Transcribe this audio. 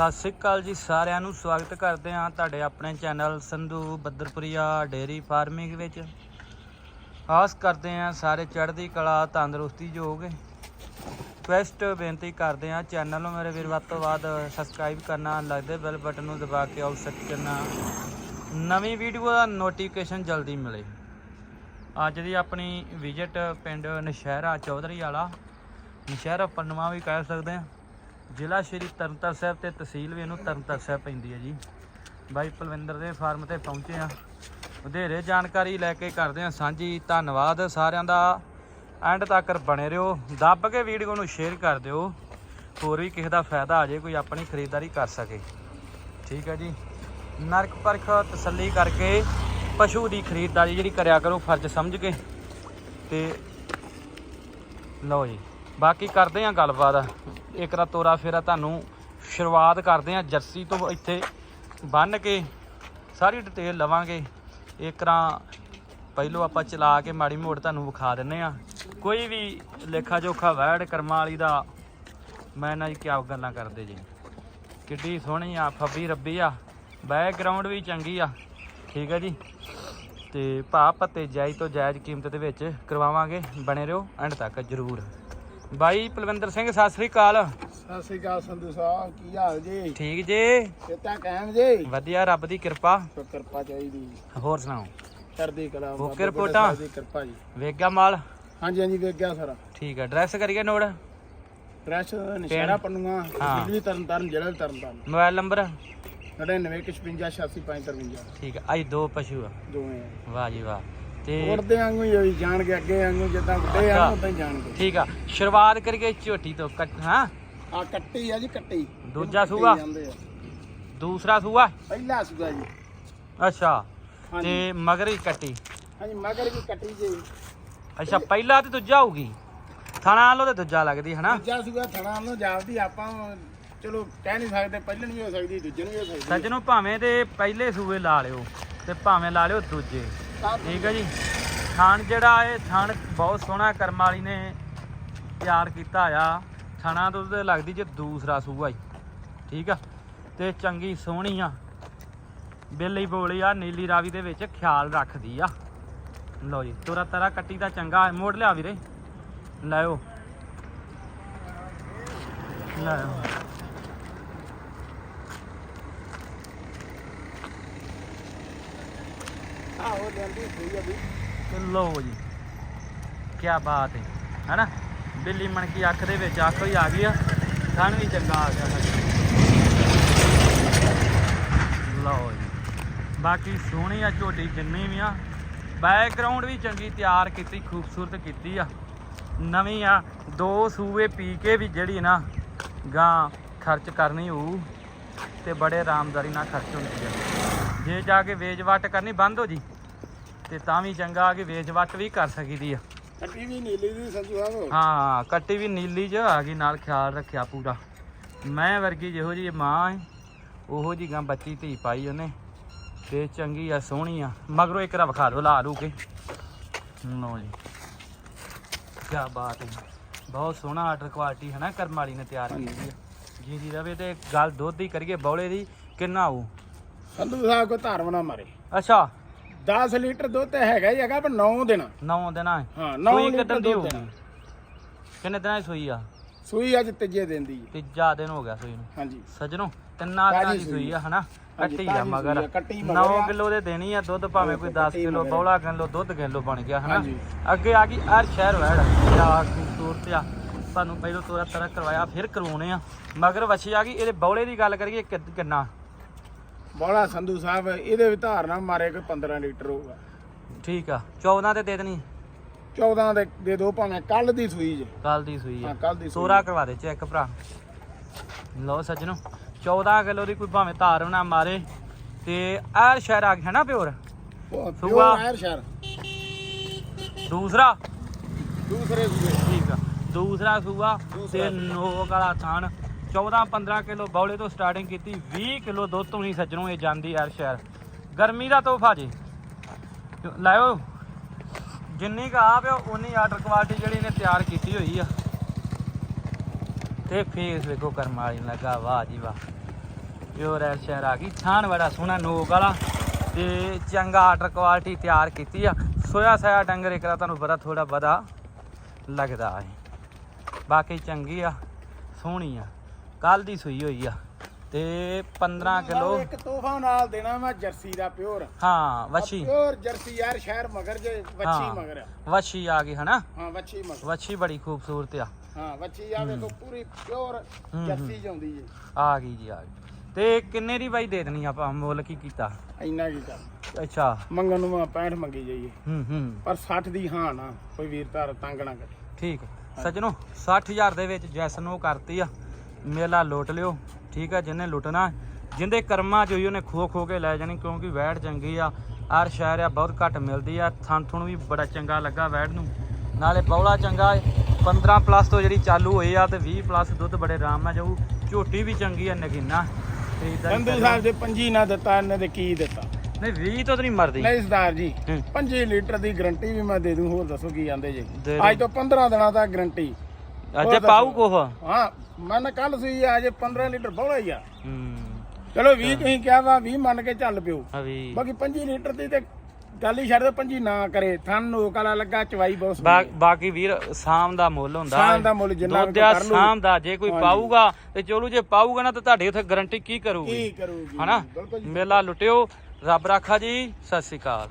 ਸਤਿ ਸ੍ਰੀ ਅਕਾਲ ਜੀ ਸਾਰਿਆਂ ਨੂੰ, ਸਵਾਗਤ ਕਰਦੇ ਹਾਂ ਤੁਹਾਡੇ ਆਪਣੇ channel Sandhu Baddarpuria dairy farming ਵਿੱਚ। ਆਸ ਕਰਦੇ ਹਾਂ ਸਾਰੇ ਚੜ੍ਹਦੀ ਕਲਾ, ਤੰਦਰੁਸਤੀ ਜੋਗ ਰਿਕੁਐਸਟ ਬੇਨਤੀ ਕਰਦੇ ਹਾਂ ਚੈਨਲ ਨੂੰ ਮੇਰੇ ਵੀਰ, ਵੱਧ ਤੋਂ ਵੱਧ ਸਬਸਕ੍ਰਾਈਬ ਕਰਨਾ ਲੱਗਦੇ ਬੈਲ ਬਟਨ ਨੂੰ ਦਬਾ ਕੇ ਆਲ ਸੈੱਟ ਕਰਨਾ। ਨਵੀਂ ਵੀਡੀਓ ਦਾ ਨੋਟੀਫਿਕੇਸ਼ਨ ਜਲਦੀ ਮਿਲੇ। ਅੱਜ ਦੀ ਆਪਣੀ ਵਿਜ਼ਿਟ ਪਿੰਡ ਨਸ਼ਹਿਰਾ ਚੌਧਰੀ ਵਾਲਾ। ਨਸ਼ਹਿਰਾ ਪੰਨਵਾ ਵੀ ਕਹਿ ਸਕਦੇ ਹਾਂ। ਜ਼ਿਲ੍ਹਾ ਸ਼੍ਰੀ ਤਰਨਤਾਰਨ ਸਾਹਿਬ ਤੇ ਤਹਿਸੀਲ ਵੀ ਇਹਨੂੰ ਤਰਨਤਾਰਨ ਸਾਹਿਬ ਪੈਂਦੀ ਹੈ ਜੀ। ਬਾਈ ਪਲਵਿੰਦਰ ਦੇ ਫਾਰਮ ਤੇ ਪਹੁੰਚੇ ਆ ਵਧੇਰੇ ਜਾਣਕਾਰੀ ਲੈ ਕੇ ਕਰਦੇ ਆ ਸਾਂਝੀ। ਧੰਨਵਾਦ ਸਾਰਿਆਂ ਦਾ। ਐਂਡ ਤੱਕ ਬਣੇ ਰਹੋ। ਦੱਬ ਕੇ ਵੀਡੀਓ ਨੂੰ ਸ਼ੇਅਰ ਕਰ ਦਿਓ। ਹੋਰ ਵੀ ਕਿਸੇ ਦਾ ਫਾਇਦਾ ਆ ਜੇ ਕੋਈ ਆਪਣੀ ਖਰੀਦਦਾਰੀ ਕਰ ਸਕੇ। ਠੀਕ ਹੈ ਜੀ। ਨਰਕ ਪਰਖ ਤਸੱਲੀ ਕਰਕੇ ਪਸ਼ੂ ਦੀ ਖਰੀਦਦਾਰੀ ਜਿਹੜੀ ਕਰਿਆ ਕਰੋ, ਫਰਜ਼ ਸਮਝ ਕੇ। ਤੇ ਲਓ ਜੀ। ਬਾਕੀ ਕਰਦੇ ਆ ਗੱਲਬਾਤ। ਇੱਕ ਦਾ ਤੋਰਾ ਫੇਰਾ ਤੁਹਾਨੂੰ ਸ਼ੁਰੂਆਤ ਕਰਦੇ ਆ ਜਰਸੀ ਤੋਂ ਇੱਥੇ ਬੰਨ ਕੇ, ਸਾਰੀ ਡਿਟੇਲ ਲਵਾਂਗੇ। ਇੱਕ ਰਾਂ ਪਹਿਲੋਂ ਆਪਾਂ ਚਲਾ ਕੇ ਮਾੜੀ ਮੋੜ ਤੁਹਾਨੂੰ ਵਿਖਾ ਦਿੰਨੇ ਆ। ਕੋਈ ਵੀ ਲੇਖਾ ਜੋਖਾ ਵੈੜ ਕਰਮਾਂ ਵਾਲੀ ਦਾ ਮੈਂ ਨਾ ਜੀ ਕਿਆ ਗੱਲਾਂ ਕਰਦੇ ਜੀ। ਕਿੱਡੀ ਸੋਹਣੀ ਆ, ਫੱਬੀ ਰੱਬੀ ਆ ਬੈਕਗ੍ਰਾਉਂਡ ਵੀ ਚੰਗੀ ਆ। ਠੀਕ ਹੈ ਜੀ। ਤੇ ਭਾਅ ਪੱਤੇ ਜਾਇਜ਼ ਤੋਂ ਜਾਇਜ਼ ਕੀਮਤ ਦੇ ਵਿੱਚ ਕਰਵਾਵਾਂਗੇ। ਬਣੇ ਰਹੋ, ਐਂਡ ਤੱਕ ਜਰੂਰ। ਬਾਈ ਪਲਵਿੰਦਰ ਸਿੰਘ ਸਤਿ ਸ੍ਰੀ ਅਕਾਲ। ਸਤਿ ਸ੍ਰੀ ਅਕਾਲ ਸੰਧੂ ਸਾਹਿਬ ਕੀ ਹਾਲ ਜੀ? ਠੀਕ ਜੇ? ਕਿਤਾ ਕਾਇਮ ਜੀ? ਵਧੀਆ ਰੱਬ ਦੀ ਕਿਰਪਾ। ਕਿਰਪਾ ਚਾਹੀਦੀ। ਹੋਰ ਸੁਣਾਓ? ਚੜ੍ਹਦੀ ਕਲਾ ਓਕੇ ਰਿਪੋਰਟਾਂ? ਦੀ ਕਿਰਪਾ ਜੀ। ਵੇਗਾ ਮਾਲ? ਹਾਂਜੀ ਹਾਂਜੀ ਵੇਖ ਗਿਆ ਸਾਰਾ। ਠੀਕ ਹੈ ਐਡਰੈਸ ਕਰੀਏ ਨੋਟ? ਫਰੈਸ਼ ਨਸ਼ਹਿਰਾ ਪੰਨੂਆ। ਦਿੱਲੀ ਤਰਨ ਤਾਰਨ ਜ਼ਿਲ੍ਹਾ ਵੀ ਤਰਨ ਤਾਰਨ ਮੋਬਾਈਲ ਨੰਬਰ? 99568655 ਠੀਕ ਹੈ ਆਈ ਦੋ ਪਸ਼ੂ ਆ। ਦੋਵੇਂ। ਵਾਹ ਜੀ ਵਾਹ। ਤੇ ਉੜਦੇ ਵਾਂਗੂ ਹੀ ਹੋਈ ਜਾਣਗੇ ਅੱਗੇ ਵਾਂਗੂ ਜਿੱਦਾਂ ਵੱਡੇ ਅੱਛਾ। ਆ ਉਦਾਂ ਹੀ ਜਾਣਗੇ। ਠੀਕ ਆ। ਸ਼ੁਰੂਆਤ ਕਰੀਏ ਝੋਟੀ ਤੋਂ ਕੱਟ ਹਾਂ? ਆ ਕੱਟੀ ਆ ਜੀ ਕੱਟੀ। ਦੂਜਾ ਸੂਆ? ਦੂਸਰਾ ਸੂਆ? ਪਹਿਲਾ ਸੂਆ ਜੀ। ਅੱਛਾ। ਤੇ ਮਗਰ ਹੀ ਕੱਟੀ। ਹਾਂਜੀ ਮਗਰ ਵੀ ਕੱਟੀ ਜੀ। ਅੱਛਾ ਪਹਿਲਾ ਤੇ ਦੂਜਾ ਹੋਊਗੀ? ਥਾਣਾ ਵਾਲੋ ਤੇ ਦੂਜਾ ਲੱਗਦੀ ਹਨਾ? ਦੂਜਾ ਸੂਆ ਥਣਾ ਨੂੰ ਜਾਪਦੀ ਆਪਾਂ ਚਲੋ ਕਹਿ ਨਹੀਂ ਸਕਦੇ ਪਹਿਲਣ ਵੀ ਹੋ ਸਕਦੀ ਦੂਜੇ ਨੂੰ ਵੀ ਹੋ ਸਕਦੀ ਸੱਜਣੋ ਭਾਵੇਂ ਤੇ ਪਹਿਲੇ ਸੂਏ ਲਾ ਲਿਓ ਤੇ ਭਾਵੇਂ ਲਾ ਲਿਓ ਦੂਜੇ। ਠੀਕ ਹੈ ਜੀ। ਥਣ ਜਿਹੜਾ ਇਹ ਥਣ ਬਹੁਤ ਸੋਹਣਾ ਕਰਮ ਵਾਲੀ ਨੇ ਤਿਆਰ ਕੀਤਾ ਆ। ਥਣਾ ਤੋਂ ਤੇ ਲੱਗਦੀ ਜੇ ਦੂਸਰਾ ਸੂਆ ਜੀ ਠੀਕ ਆ। ਤੇ ਚੰਗੀ ਸੋਹਣੀ ਆ। ਬੇਲੀ ਬੋਲੀ ਆ, ਨੀਲੀ ਰਾਵੀ ਦੇ ਵਿੱਚ ਖਿਆਲ ਰੱਖਦੀ ਆ। ਲਓ ਜੀ, ਤੁਰਾ ਤਰਾ ਕੱਟੀ ਦਾ ਚੰਗਾ ਮੋੜ ਲਿਆ ਵੀਰੇ। ਲਾਇਓ ਲਾਇਓ ਆਹੋ ਜਾਂਦੀ ਸਹੀ ਆ ਵੀ। ਤੇ ਲਓ ਜੀ ਕੀ ਬਾਤ ਹੈ, ਹੈਨਾ? ਬਿੱਲੀ ਮਣਕੀ ਅੱਖ ਦੇ ਵਿੱਚ ਅੱਖ ਹੀ ਆ ਗਈ ਆ, ਥਣ ਵੀ ਚੰਗਾ ਆ ਗਿਆ ਲਓ ਜੀ, ਬਾਕੀ ਸੋਹਣੀ ਆ ਝੋਟੀ ਜਿੰਨੀ ਵੀ ਆ ਬੈਕਗ੍ਰਾਉਂਡ ਵੀ ਚੰਗੀ ਤਿਆਰ ਕੀਤੀ, ਖੂਬਸੂਰਤ ਕੀਤੀ ਆ। ਨਵੀਂ ਆ, ਦੋ ਸੂਏ ਪੀ ਕੇ ਵੀ ਜਿਹੜੀ ਨਾ ਗਾਂ ਖਰਚ ਕਰਨੀ ਹੋਊ, ਤੇ ਬੜੇ ਆਰਾਮਦਾਰੀ ਨਾਲ ਖਰਚ ਹੁੰਦੀ ਆ। ਜੇ ਜਾ ਕੇ ਵੇਚ ਵਟ ਕਰਨੀ ਬੰਦ ਹੋ ਜੀ ਤੇ ਤਾਂ ਵੀ ਚੰਗਾ ਕਿ ਵੇਚ ਵੱਟ ਵੀ ਕਰ ਸਕੀਦੀ ਆ। ਕੱਟੀ ਵੀ ਨੀਲੀ ਦੀ ਸੰਜੂ ਸਾਹਿਬ। ਹਾਂ ਕੱਟੀ ਵੀ ਨੀਲੀ ਚ ਆ ਗਈ ਨਾਲ ਖਿਆਲ ਰੱਖਿਆ ਪੂਰਾ। ਮੈਂ ਵਰਗੀ ਜਿਹੋ ਜੀ ਮਾਂ ਹੈ ਉਹੋ ਜੀ ਗਾਂ ਬੱਚੀ ਧੀ ਪਾਈ ਉਹਨੇ ਤੇ ਚੰਗੀ ਆ ਸੋਹਣੀ ਆ। ਮਗਰੋਂ ਇੱਕ ਰਾ ਵਿਖਾ ਲਾ ਲੂ ਕੇ। ਲਓ ਜੀ। ਕੀ ਬਾਤ ਹੈ। ਬਹੁਤ ਸੋਹਣਾ ਆਰਡਰ ਕੁਆਲਿਟੀ ਹੈ ਨਾ ਕਰਮ ਵਾਲੀ ਨੇ ਤਿਆਰ ਕੀਤੀ ਆ। ਜੀ ਜੀ ਰਵੇ ਤੇ ਗੱਲ ਦੁੱਧ ਦੀ ਕਰੀਏ ਬੌਲੇ ਦੀ ਕਿੰਨਾ ਆਊ? ਸੰਧੂ ਸਾਹਿਬ ਕੋ ਧਾਰਮ ਨਾ ਮਾਰੇ। ਅੱਛਾ। 10 ਲੀਟਰ ਦੁੱਧ ਤਾਂ ਹੈਗਾ ਹੀ ਹੈਗਾ ਪਰ 9 ਦਿਨ। 9 ਦਿਨਾਂ ਹਾਂ। 9 ਸੂਈ ਲੀਟਰ ਕੱਢਣ ਦੀ ਦੁੱਧ ਹੋਊਗੀ? ਦੇਣਾ। ਕਿੰਨੇ ਦਿਨਾਂ ਦੀ ਸੂਈ ਆ? ਸੂਈ ਅੱਜ ਤੀਜੇ ਦਿਨ ਦੀ ਹੈ। ਤੀਜਾ ਦਿਨ ਹੋ ਗਿਆ ਸੂਈ ਨੂੰ। ਹਾਂਜੀ। ਸੱਜਣੋ ਤਿੰਨਾਂ ਦਿਨਾਂ ਤਾਜ਼ੀ ਦੀ ਸੂਈ ਸੂਈ ਆ ਹਨਾ? ਹਾਂਜੀ, ਕੱਟੀ ਆ ਤਾਜ਼ੀ ਮਗਰ। ਸੂਈ ਆ, ਕੱਟੀ ਮਗਰ। 9 ਆ। ਕਿਲੋ ਦੇ ਦੇਣੀ ਆ ਦੁੱਧ ਭਾਵੇਂ ਕੋਈ 10 ਕੱਟੀ ਕਿਲੋ ਮਗਰ। ਬੌਲਾ ਕਿਲੋ ਦੁੱਧ ਕਿਲੋ ਬਣ ਗਿਆ ਹਨਾ? ਹਾਂਜੀ। ਅੱਗੇ ਆ ਗਈ ਹਰ ਸ਼ਹਿਰ ਵੈੜ। ਕਿਆ ਖੂਬਸੂਰਤ ਆ। ਤੁਹਾਨੂੰ ਪਹਿਲਾਂ ਤੋਰਾ ਤਰਾ ਕਰਵਾਇਆ ਫਿਰ ਕਰਵਾਉਣੇ ਆ। ਮਗਰ ਵਛੀ ਆ ਗਈ ਇਹਦੇ ਬੌਲੇ ਦੀ ਗੱਲ ਕਰੀਏ ਕਿ- ਕਿੰਨਾ? ਬੋਲਾ ਸੰਧੂ ਸਾਹਿਬ ਇਹਦੇ ਵੀ ਧਾਰ ਨਾ ਮਾਰੇ ਕੋਈ 15 ਲੀਟਰ ਹੋਊਗਾ। ਠੀਕ ਆ 14 ਤੇ ਦੇ ਦੇਣੀ। 14 ਦੇ ਦੇ ਦੋ ਭਾਵੇਂ ਕੱਲ ਦੀ ਸੂਈ ਜੇ। ਕੱਲ ਦੀ ਸੂਈ ਆ। ਹਾਂ ਕੱਲ ਦੀ ਸੂਈ ਤੋਰਾ ਕਰਵਾ ਦੇ ਚੈੱਕ ਭਰਾ। ਲਓ ਸੱਜਣੋ 14 ਕਿਲੋ ਦੀ ਕੋਈ ਭਾਵੇਂ ਧਾਰ ਨਾ ਮਾਰੇ। ਤੇ ਆਰ ਸ਼ਹਿਰ ਆ ਗਿਆ ਨਾ ਪਿਓਰ? ਸੂਆ। ਆਇਰ ਸ਼ਹਿਰ। ਦੂਸਰਾ? ਦੂਸਰੇ ਸੂਏ। ਠੀਕ ਆ। ਦੂਸਰਾ ਸੂਆ ਤੇ ਨੋਕ ਵਾਲਾ ਥਾਨ। 14 15 ਕਿਲੋ ਬੌਲੇ ਤੋਂ ਸਟਾਰਟਿੰਗ ਕੀਤੀ 20 ਕਿਲੋ ਦੁੱਧ ਤੋਂ ਨਹੀਂ ਸੱਜਣੋ ਇਹ ਜਾਂਦੀ ਯਾਰ ਸ਼ਹਿਰ। ਗਰਮੀ ਦਾ ਤੋਹਫਾ ਜੀ। ਲਾਇਓ, ਜਿੰਨੀ ਕਾ ਆ ਪਿਓ ਉਨੀ ਆਰਡਰ ਕੁਆਲਿਟੀ ਜਿਹੜੀ ਇਹਨੇ ਤਿਆਰ ਕੀਤੀ ਹੋਈ ਆ। ਤੇ ਫੇਸ ਵੇਖੋ ਕਰਮ ਲੱਗਾ, ਵਾਹ ਜੀ ਵਾਹ। ਪਿਓਰ ਐਰ ਸ਼ਹਿਰ ਆ ਗਈ। ਥਾਣ ਬੜਾ ਸੋਹਣਾ, ਨੋਕ ਵਾਲਾ। ਤੇ ਚੰਗਾ ਆਰਡਰ ਕੁਆਲਿਟੀ ਤਿਆਰ ਕੀਤੀ ਆ। ਸੋਇਆ ਸਾਇਆ ਡੰਗਰ ਇੱਕ ਦਾ ਤੁਹਾਨੂੰ ਬੜਾ ਥੋੜਾ ਬੜਾ ਲੱਗਦਾ ਹੈ। ਬਾਕੀ ਚੰਗੀ ਆ, ਸੋਹਣੀ ਆ। ਕੱਲ ਦੀ ਸੂਈ ਹੋਈ ਆ। ਤੇ 15 ਕਿਲੋ ਇੱਕ ਤੋਹਫਾ ਨਾਲ ਦੇਣਾ ਮੈਂ ਜਰਸੀ ਦਾ ਪਿਓਰ। ਹਾਂ ਵੱਛੀ। ਪਿਓਰ ਜਰਸੀ ਯਾਰ ਸ਼ਹਿਰ ਮਗਰ ਜੇ ਵੱਛੀ ਮਗਰ ਆ। ਵੱਛੀ ਆ ਗਈ ਹਨਾ? ਹਾਂ ਵੱਛੀ ਮਗਰ। ਵੱਛੀ ਬੜੀ ਖੂਬਸੂਰਤ ਆ। ਹਾਂ ਵੱਛੀ ਆ ਵੇਖੋ ਪੂਰੀ ਪਿਓਰ ਜਰਸੀ ਜਾਂਦੀ ਜੇ ਆ ਗਈ ਜੀ ਆ ਗਈ। ਤੇ ਕਿੰਨੇ ਦੀ ਬਾਈ ਦੇ ਦੇਣੀ ਆਪਾਂ? ਮੁੱਲ ਕੀ ਕੀਤਾ? ਇੰਨਾ ਕੀ ਕਰ। ਅੱਛਾ। ਮੰਗਣ ਨੂੰ ਮੈਂ 65 ਮੰਗੀ ਜਾਈਏ। ਹੂੰ ਹੂੰ। ਪਰ 60 ਦੀ ਹਾਂ ਨਾ ਕੋਈ ਵੀਰ ਧਾਰ ਤੰਗ ਨਾ ਕਰੇ। ਠੀਕ ਸੱਜਣੋ 60000 ਦੇ ਵਿੱਚ ਜੈਸ ਨੂੰ ਕਰਤੀ ਆ। ਮੇਲਾ ਲੁੱਟ ਲਿਓ ਠੀਕ ਆ ਜਿਹਨੇ ਲੁੱਟਣਾ ਜਿੰਦੇ ਕਰਮਾਂ ਚ ਹੋਈ ਉਹਨੇ ਖੋ ਖੋ ਕੇ ਲੈ ਜਾਣੀ ਕਿਉਂਕਿ ਵੈੜ ਚੰਗੀ ਆ ਆਰ ਸ਼ਹਿਰ ਆ ਬਹੁਤ ਘੱਟ ਮਿਲਦੀ ਆ ਥਣ ਥੁਣ ਵੀ ਬੜਾ ਚੰਗਾ ਲੱਗਾ ਵੈੜ ਨੂੰ। ਨਾਲੇ ਬੌਲਾ ਚੰਗਾ ਏ 15 ਪਲੱਸ ਤੋਂ ਜਿਹੜੀ ਚਾਲੂ ਹੋਈ ਆ ਤੇ 20 ਪਲੱਸ ਦੁੱਧ ਬੜੇ ਆਰਾਮ ਨਾਲ ਜਾਊ ਝੋਟੀ ਵੀ ਚੰਗੀ ਆ ਨਗੀਨਾ। ਤੇ ਇਦਾਂ ਸੰਧੂ ਸਾਹਿਬ ਦੇ ਪੰਜੀ ਨਾ ਦਿੱਤਾ ਇਹਨੇ ਤੇ ਕੀ ਦਿੱਤਾ? ਨਹੀਂ 20 ਤੋਂ ਤਾਂ ਨਹੀਂ ਮਰਦੀ। ਨਹੀਂ ਸਰਦਾਰ ਜੀ ਹੂੰ। 5 ਲੀਟਰ ਦੀ ਗਰੰਟੀ ਵੀ ਮੈਂ ਦੇ ਦੂੰ ਹੋਰ ਦੱਸੋ ਕੀ ਆਂਦੇ ਜੇ। ਦੇ ਅੱਜ ਤੋਂ 15 ਦਿਨਾਂ ਤੱਕ ਗਰੰਟੀ। ਅੱਜੇ ਪਾਉ ਕੋਹ? ਹਾਂ ਮੈਂ ਨਾ ਕੱਲ ਆ, ਅੱਜ 15 ਲੀਟਰ ਬੋਲਾ ਹੀ ਆ। ਚਲੋ 20 ਤੁਸੀਂ ਕਿਹਾ ਵਾ 20 ਮੰਨ ਕੇ ਚੱਲ ਪਿਓ। ਬਾਕੀ 5 ਲੀਟਰ ਦੀ ਤੇ ਗੱਲ ਹੀ ਛੱਡ ਦੇ 5 ਨਾ ਕਰੇ। ਥਣ ਨੋਕ ਵਾਲਾ ਲੱਗਾ ਚਵਾਈ ਬਹੁਤ। ਬਾਕੀ ਵੀਰ ਸਾਮ ਦਾ ਮੁੱਲ ਹੁੰਦਾ ਸ਼ਾਮ ਦਾ ਮੁੱਲ ਜਿੰਨਾ ਕਰ ਲੂ ਸਾਮ ਦਾ ਜੇ ਕੋਈ। ਪਾਊਗਾ ਤੇ ਚਲੋ ਜੇ ਪਾਊਗਾ ਨਾ ਤਾਂ ਤੁਹਾਡੀ ਉੱਥੇ ਗਾਰੰਟੀ ਕੀ ਕਰੂਗੀ? ਕੀ ਕਰੂਗੀ? ਹਨਾ। ਮੇਲਾ ਲੁੱਟਿਓ। ਰੱਬ ਰਾਖਾ ਜੀ ਸਤਿ ਸ਼੍ਰੀ ਅਕਾਲ।